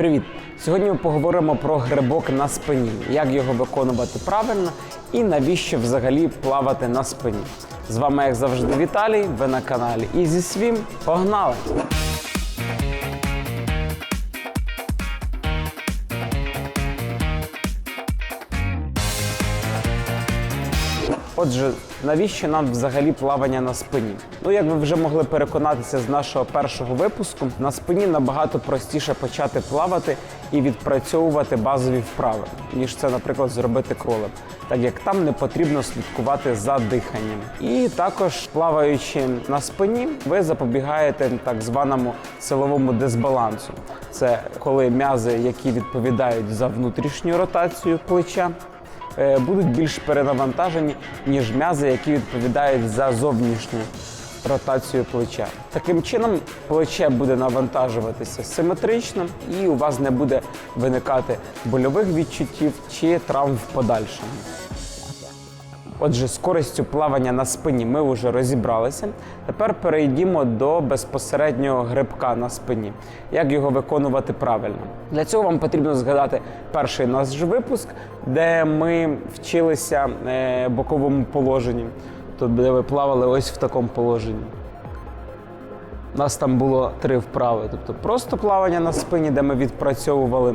Привіт! Сьогодні ми поговоримо про грибок на спині, як його виконувати правильно і навіщо взагалі плавати на спині. З вами, як завжди, Віталій. Ви на каналі Easy Swim. Погнали! Отже, навіщо нам взагалі плавання на спині? Ну, як ви вже могли переконатися з нашого першого випуску, на спині набагато простіше почати плавати і відпрацьовувати базові вправи, ніж це, наприклад, зробити кролем, так як там не потрібно слідкувати за диханням. І також плаваючи на спині, ви запобігаєте так званому силовому дисбалансу. Це коли м'язи, які відповідають за внутрішню ротацію плеча, будуть більш перенавантажені, ніж м'язи, які відповідають за зовнішню ротацію плеча. Таким чином, плече буде навантажуватися симетрично, і у вас не буде виникати больових відчуттів чи травм в подальшому. Отже, з користю плавання на спині ми вже розібралися. Тепер перейдімо до безпосереднього грибка на спині. Як його виконувати правильно? Для цього вам потрібно згадати перший наш випуск, де ми вчилися е, боковому положенні, тобто де ви плавали ось в такому положенні. У нас там було три вправи. Тобто просто плавання на спині, де ми відпрацьовували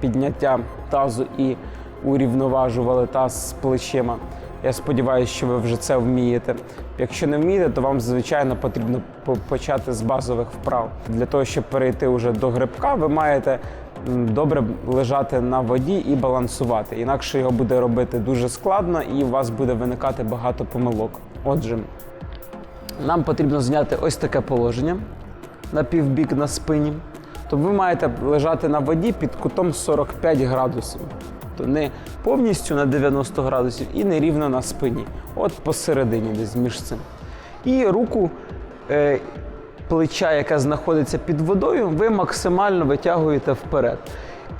підняття тазу і урівноважували таз з плечима. Я сподіваюся, що ви вже це вмієте. Якщо не вмієте, то вам звичайно потрібно почати з базових вправ. Для того, щоб перейти вже до грибка, ви маєте добре лежати на воді і балансувати. Інакше його буде робити дуже складно і у вас буде виникати багато помилок. Отже, нам потрібно зняти ось таке положення на півбік на спині. То ви маєте лежати на воді під кутом 45 градусів. То не повністю на 90 градусів і не рівно на спині. От посередині десь між цим. І руку е, плеча, яка знаходиться під водою, ви максимально витягуєте вперед.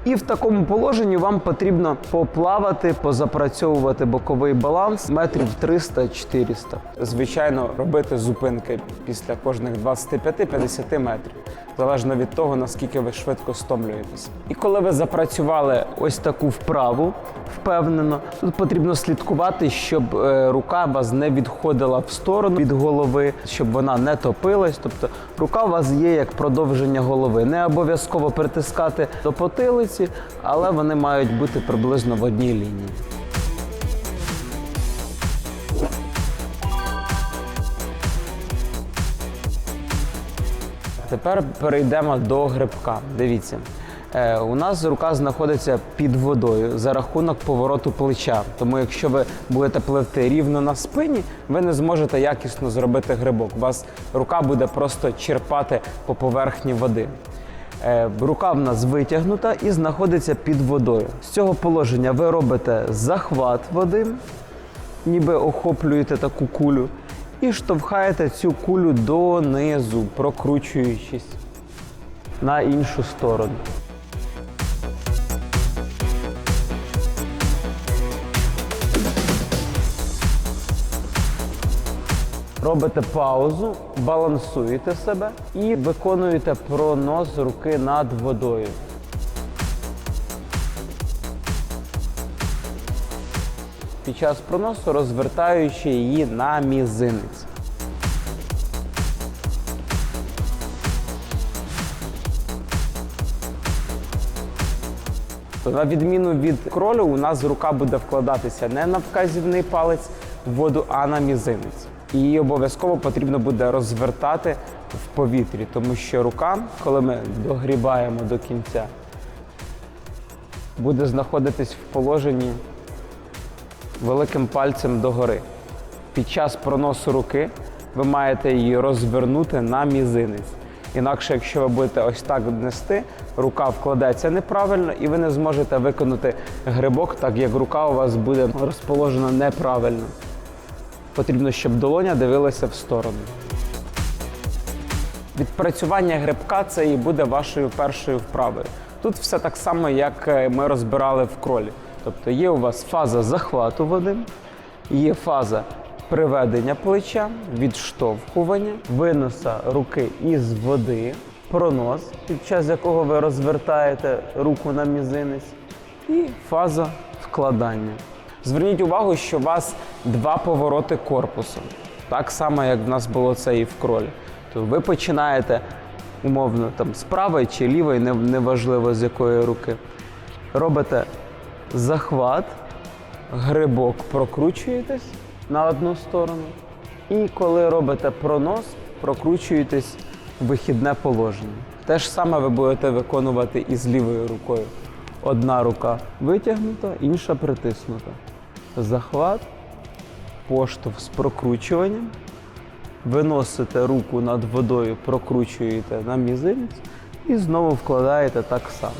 І в такому положенні вам потрібно поплавати, позапрацьовувати боковий баланс метрів 300-400. Звичайно, робити зупинки після кожних 25-50 метрів, залежно від того, наскільки ви швидко стомлюєтесь. І коли ви запрацювали ось таку вправу, впевнено, тут потрібно слідкувати, щоб е, рука вас не відходила в сторону від голови, щоб вона не топилась. Тобто рука у вас є як продовження голови. Не обов'язково притискати до потилиці, але вони мають бути приблизно в одній лінії. Тепер перейдемо до грибка. Дивіться. Е, у нас рука знаходиться під водою за рахунок повороту плеча. Тому якщо ви будете пливти рівно на спині, ви не зможете якісно зробити грибок. У вас рука буде просто черпати по поверхні води. Е, рука в нас витягнута і знаходиться під водою. З цього положення ви робите захват води, ніби охоплюєте таку кулю, і штовхаєте цю кулю донизу, прокручуючись на іншу сторону. Робите паузу, балансуєте себе і виконуєте пронос руки над водою. Під час проносу розвертаючи її на мізинець. На відміну від кролю, у нас рука буде вкладатися не на вказівний палець в воду, а на мізинець. І її обов'язково потрібно буде розвертати в повітрі, тому що рука, коли ми догрібаємо до кінця, буде знаходитись в положенні великим пальцем догори. Під час проносу руки ви маєте її розвернути на мізинець. Інакше, якщо ви будете ось так нести, рука вкладеться неправильно і ви не зможете виконати грибок, так як рука у вас буде розположена неправильно. Потрібно, щоб долоня дивилася в сторону. Відпрацювання грибка це і буде вашою першою вправою. Тут все так само, як е, ми розбирали в кролі. Тобто є у вас фаза захвату води, є фаза приведення плеча, відштовхування, виноса руки із води, пронос, під час якого ви розвертаєте руку на мізинець, і фаза вкладання. Зверніть увагу, що у вас два повороти корпусом, так само, як в нас було це і в кролі. То ви починаєте умовно там з правої чи лівої, неважливо з якої руки. Робите захват, грибок прокручуєтесь на одну сторону. І коли робите пронос, прокручуєтесь в вихідне положення. Те ж саме ви будете виконувати і з лівою рукою. Одна рука витягнута, інша притиснута. Захват, поштовх з прокручуванням. Виносите руку над водою, прокручуєте на мізинець і знову вкладаєте так само.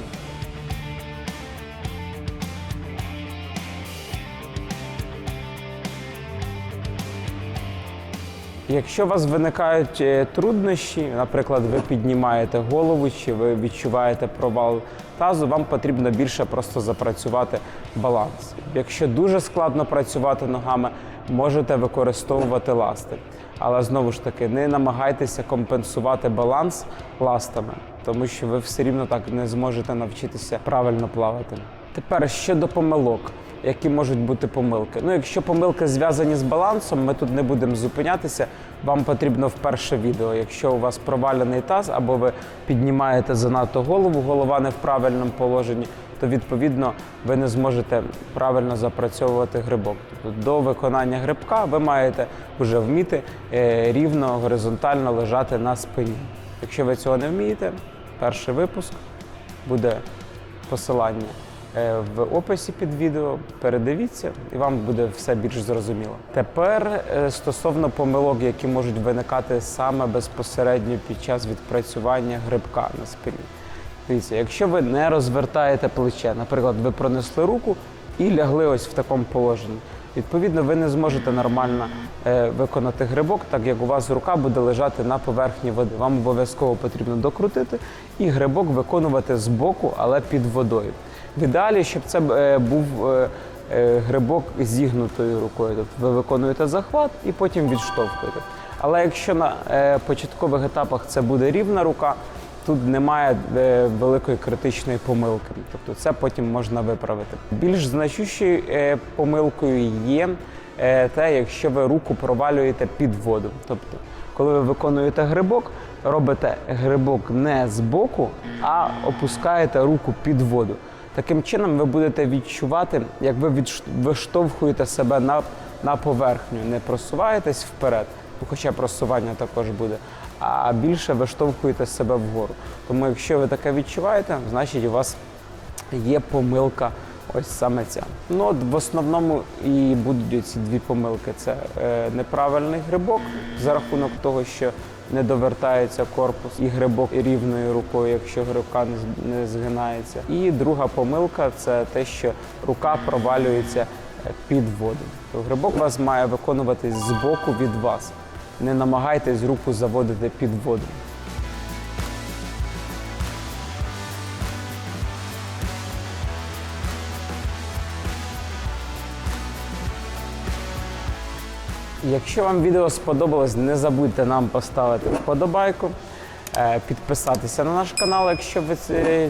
Якщо у вас виникають е, труднощі, наприклад, ви піднімаєте голову чи ви відчуваєте провал тазу, вам потрібно більше просто запрацювати баланс. Якщо дуже складно працювати ногами, можете використовувати ласти. Але знову ж таки, не намагайтеся компенсувати баланс ластами, тому що ви все рівно так не зможете навчитися правильно плавати. Тепер щодо помилок які можуть бути помилки. Ну, якщо помилки зв'язані з балансом, ми тут не будемо зупинятися. Вам потрібно вперше відео. Якщо у вас провалений таз або ви піднімаєте занадто голову, голова не в правильному положенні, то відповідно ви не зможете правильно запрацьовувати грибок. Тобто до виконання грибка ви маєте вже вміти е, рівно горизонтально лежати на спині. Якщо ви цього не вмієте, перший випуск буде посилання в описі під відео. Передивіться, і вам буде все більш зрозуміло. Тепер е, стосовно помилок, які можуть виникати саме безпосередньо під час відпрацювання грибка на спині. Дивіться, якщо ви не розвертаєте плече, наприклад, ви пронесли руку і лягли ось в такому положенні. Відповідно, ви не зможете нормально е, виконати грибок, так як у вас рука буде лежати на поверхні води. Вам обов'язково потрібно докрутити і грибок виконувати збоку, але під водою. В ідеалі, щоб це е, був е, е, грибок зігнутою рукою. Тобто ви виконуєте захват і потім відштовхуєте. Але якщо на початкових етапах це буде рівна рука, тут немає великої критичної помилки. Тобто це потім можна виправити. Більш значущою помилкою є те, якщо ви руку провалюєте під воду. Тобто, коли ви виконуєте грибок, робите грибок не з боку, а опускаєте руку під воду. Таким чином ви будете відчувати, як ви виштовхуєте себе на, на поверхню, не просуваєтесь вперед, хоча просування також буде, а більше виштовхуєте себе вгору. Тому якщо ви таке відчуваєте, значить у вас є помилка ось саме ця. Ну от в основному і будуть ці дві помилки: це е, неправильний грибок за рахунок того, що не довертається корпус і грибок рівною рукою, якщо грибка не згинається. І друга помилка це те, що рука провалюється е, під воду. То грибок вас має виконуватись збоку від вас. Не намагайтесь руку заводити під воду. Якщо вам відео сподобалось, не забудьте нам поставити вподобайку, е, підписатися на наш канал, якщо ви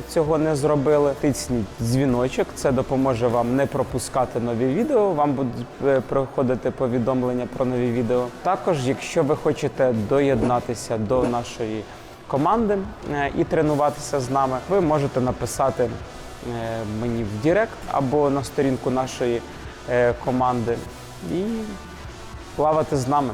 цього не зробили. Тисніть дзвіночок, це допоможе вам не пропускати нові відео. Вам будуть е, приходити повідомлення про нові відео. Також, якщо ви хочете доєднатися до нашої команди е, і тренуватися з нами, ви можете написати е, мені в Директ або на сторінку нашої е, команди і плавати з нами.